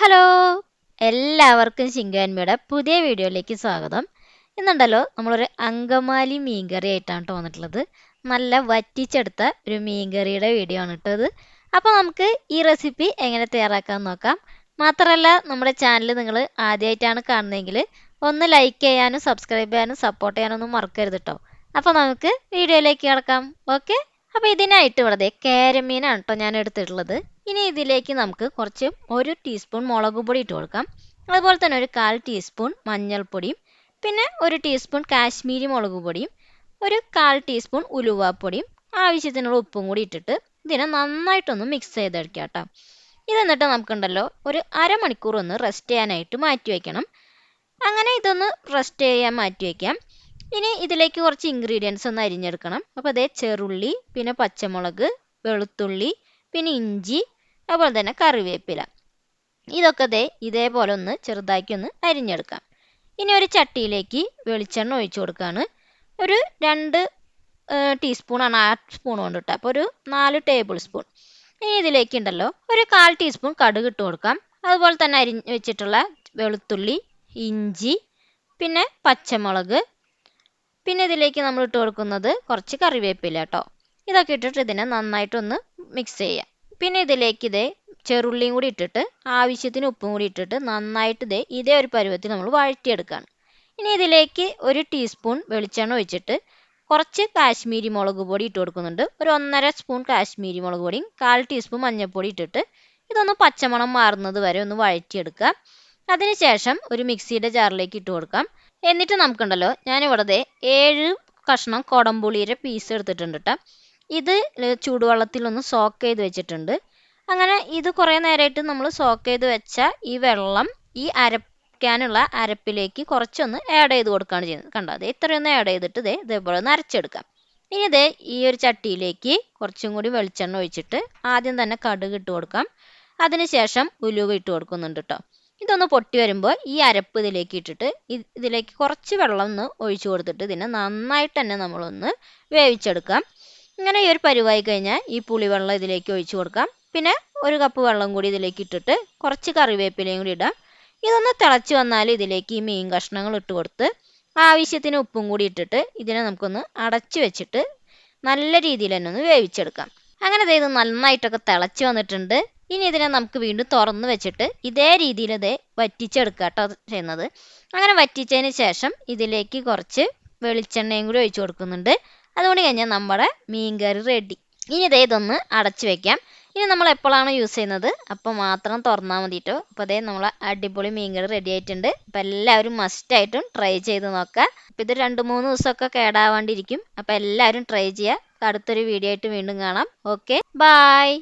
Hello. എല്ലാവർക്കും ശിങ്കാൻമിയുടെ പുതിയ വീഡിയോയിലേക്ക് സ്വാഗതം. ഇന്നുണ്ടല്ലോ നമ്മളൊരു അങ്കമാലി മീൻകറി ആയിട്ടാണ് കേട്ടോ വന്നിട്ടുള്ളത്. നല്ല വറ്റിച്ചെടുത്ത ഒരു മീൻകറിയുടെ വീഡിയോ ആണ് കേട്ടോ ഇത്. അപ്പോൾ നമുക്ക് ഈ റെസിപ്പി എങ്ങനെ തയ്യാറാക്കാൻ നോക്കാം. മാത്രമല്ല നമ്മുടെ ചാനൽ നിങ്ങൾ ആദ്യമായിട്ടാണ് കാണുന്നതെങ്കിൽ ഒന്ന് ലൈക്ക് ചെയ്യാനും സബ്സ്ക്രൈബ് ചെയ്യാനും സപ്പോർട്ട് ചെയ്യാനൊന്നും മറക്കരുത് കേട്ടോ അപ്പോൾ നമുക്ക് വീഡിയോയിലേക്ക് കിടക്കാം. ഓക്കെ? അപ്പോൾ ഇതിനായിട്ട് ഇവിടെ കേരമീനാണ് കേട്ടോ ഞാൻ എടുത്തിട്ടുള്ളത്. ഇനി ഇതിലേക്ക് നമുക്ക് കുറച്ച് ഒരു ടീസ്പൂൺ മുളക് പൊടി ഇട്ട് കൊടുക്കാം. അതുപോലെ തന്നെ ഒരു കാൽ ടീസ്പൂൺ മഞ്ഞൾപ്പൊടിയും പിന്നെ ഒരു ടീസ്പൂൺ കാശ്മീരി മുളക് പൊടിയും ഒരു കാൽ ടീസ്പൂൺ ഉലുവാപ്പൊടിയും ആവശ്യത്തിനുള്ള ഉപ്പും കൂടി ഇട്ടിട്ട് ഇതിനെ നന്നായിട്ടൊന്ന് മിക്സ് ചെയ്തെടുക്കാം കേട്ടോ. ഇത് എന്നിട്ട് നമുക്കുണ്ടല്ലോ ഒരു അരമണിക്കൂർ ഒന്ന് റെസ്റ്റ് ചെയ്യാനായിട്ട് മാറ്റി വയ്ക്കണം അങ്ങനെ ഇതൊന്ന് റെസ്റ്റ് ചെയ്യാൻ മാറ്റി വയ്ക്കാം ഇനി ഇതിലേക്ക് കുറച്ച് ഇൻഗ്രീഡിയൻസ് ഒന്ന് അരിഞ്ഞെടുക്കണം. അപ്പോൾ അതേ ചെറുള്ളി പിന്നെ പച്ചമുളക് വെളുത്തുള്ളി പിന്നെ ഇഞ്ചി അതുപോലെ തന്നെ കറിവേപ്പില. ഇതൊക്കെ ദേ ഇതേപോലെ ഒന്ന് ചെറുതാക്കി ഒന്ന് അരിഞ്ഞെടുക്കാം. ഇനി ഒരു ചട്ടിയിലേക്ക് വെളിച്ചെണ്ണ ഒഴിച്ചു കൊടുക്കുകയാണ് ഒരു രണ്ട് ടീസ്പൂണാണ് ആ സ്പൂൺ കൊണ്ട് ഇട്ടത് അപ്പോൾ ഒരു നാല് ടേബിൾ സ്പൂൺ. ഇനി ഇതിലേക്ക് ഉണ്ടല്ലോ ഒരു കാൽ ടീസ്പൂൺ കടുക് ഇട്ട് കൊടുക്കാം. അതുപോലെ തന്നെ അരിഞ്ഞ് വെച്ചിട്ടുള്ള വെളുത്തുള്ളി ഇഞ്ചി പിന്നെ പച്ചമുളക്. പിന്നെ ഇതിലേക്ക് നമ്മൾ ഇട്ട് കൊടുക്കുന്നത് കുറച്ച് കറിവേപ്പില കേട്ടോ. ഇതൊക്കെ ഇട്ടിട്ട് ഇതിനെ നന്നായിട്ടൊന്ന് മിക്സ് ചെയ്യാം. പിന്നെ ഇതിലേക്ക് ഇതേ ചെറുള്ളിയും കൂടി ഇട്ടിട്ട് ആവശ്യത്തിന് ഉപ്പും കൂടി ഇട്ടിട്ട് നന്നായിട്ട് ഇതേ ഇതേ ഒരു പരുവത്തിൽ നമ്മൾ വഴറ്റിയെടുക്കുകയാണ് ഇനി ഇതിലേക്ക് ഒരു ടീസ്പൂൺ വെളിച്ചെണ്ണ ഒഴിച്ചിട്ട് കുറച്ച് കാശ്മീരി മുളക് പൊടി ഇട്ട് കൊടുക്കുന്നുണ്ട്. ഒരു ഒന്നര സ്പൂൺ കാശ്മീരി മുളക് പൊടിയും കാൽ ടീസ്പൂൺ മഞ്ഞൾപ്പൊടി ഇട്ടിട്ട് ഇതൊന്ന് പച്ചമണം മാറുന്നത് വരെ ഒന്ന് വഴറ്റിയെടുക്കുക. അതിനുശേഷം ഒരു മിക്സിയുടെ ജാറിലേക്ക് ഇട്ട് കൊടുക്കാം. എന്നിട്ട് നമുക്കുണ്ടല്ലോ ഞാനിവിടെ ഏഴ് കഷ്ണം കൊടംപുളിയുടെ പീസ് എടുത്തിട്ടുണ്ട് കേട്ടോ ഇത് ചൂടുവെള്ളത്തിലൊന്ന് സോക്ക് ചെയ്ത് വെച്ചിട്ടുണ്ട്. അങ്ങനെ ഇത് കുറേ നേരമായിട്ട് നമ്മൾ സോക്ക് ചെയ്ത് വെച്ച ഈ വെള്ളം ഈ അരയ്ക്കാനുള്ള അരപ്പിലേക്ക് കുറച്ചൊന്ന് ആഡ് ചെയ്ത് കൊടുക്കുകയാണ് ചെയ്യുന്നത്. കണ്ടോ? അതെ ഇത്രയൊന്ന് ആഡ് ചെയ്തിട്ട് ഇതേ ഇതേപോലെ ഒന്ന് അരച്ചെടുക്കാം. ഇനി ഇതേ ഈ ഒരു ചട്ടിയിലേക്ക് കുറച്ചും കൂടി വെളിച്ചെണ്ണ ഒഴിച്ചിട്ട് ആദ്യം തന്നെ കടുക് ഇട്ട് കൊടുക്കാം. അതിനുശേഷം ഉലുവ ഇട്ട് കൊടുക്കുന്നുണ്ട് കേട്ടോ ഇതൊന്ന് പൊട്ടി വരുമ്പോൾ ഈ അരപ്പ് ഇതിലേക്ക് ഇട്ടിട്ട് ഇതിലേക്ക് കുറച്ച് വെള്ളം ഒന്ന് ഒഴിച്ചു കൊടുത്തിട്ട് ഇതിനെ നന്നായിട്ട് തന്നെ നമ്മളൊന്ന് വേവിച്ചെടുക്കാം. ഇങ്ങനെ ഈ ഒരു പരിവായി കഴിഞ്ഞാൽ ഈ പുളിവെള്ളം ഇതിലേക്ക് ഒഴിച്ചു കൊടുക്കാം. പിന്നെ ഒരു കപ്പ് വെള്ളം കൂടി ഇതിലേക്ക് ഇട്ടിട്ട് കുറച്ച് കറിവേപ്പിലയും കൂടി ഇടാം. ഇതൊന്ന് തിളച്ച് വന്നാൽ ഇതിലേക്ക് ഈ മീൻ കഷ്ണങ്ങൾ ഇട്ട് കൊടുത്ത് ആവശ്യത്തിന് ഉപ്പും കൂടി ഇട്ടിട്ട് ഇതിനെ നമുക്കൊന്ന് അടച്ചു വെച്ചിട്ട് നല്ല രീതിയിൽ തന്നെ ഒന്ന് വേവിച്ചെടുക്കാം. അങ്ങനെ ഇത് നന്നായിട്ടൊക്കെ തിളച്ച് വന്നിട്ടുണ്ട്. ഇനി ഇതിനെ നമുക്ക് വീണ്ടും തുറന്ന് വെച്ചിട്ട് ഇതേ രീതിയിൽ ഇത് വറ്റിച്ചെടുക്കുക കേട്ടോ ചെയ്യുന്നത്. അങ്ങനെ വറ്റിച്ചതിന് ശേഷം ഇതിലേക്ക് കുറച്ച് വെളിച്ചെണ്ണയും കൂടി ഒഴിച്ചു കൊടുക്കുന്നുണ്ട്. അതുകൊണ്ട് കഴിഞ്ഞാൽ നമ്മുടെ മീൻകറി റെഡി ഇനി ഇതേ ഇതൊന്ന് അടച്ചു വെക്കാം. ഇനി നമ്മൾ എപ്പോഴാണ് യൂസ് ചെയ്യുന്നത് അപ്പോൾ മാത്രം തുറന്നാൽ മതിട്ടോ. അപ്പോൾ അതേ നമ്മൾ അടിപൊളി മീൻകറി റെഡി ആയിട്ടുണ്ട്. അപ്പോൾ എല്ലാവരും മസ്റ്റായിട്ടും ട്രൈ ചെയ്ത് നോക്കുക. അപ്പോൾ ഇത് രണ്ട് മൂന്ന് ദിവസമൊക്കെ കേടാവാണ്ടിരിക്കും. അപ്പോൾ എല്ലാവരും ട്രൈ ചെയ്യുക. അടുത്തൊരു വീഡിയോ ആയിട്ട് വീണ്ടും കാണാം. Okay bye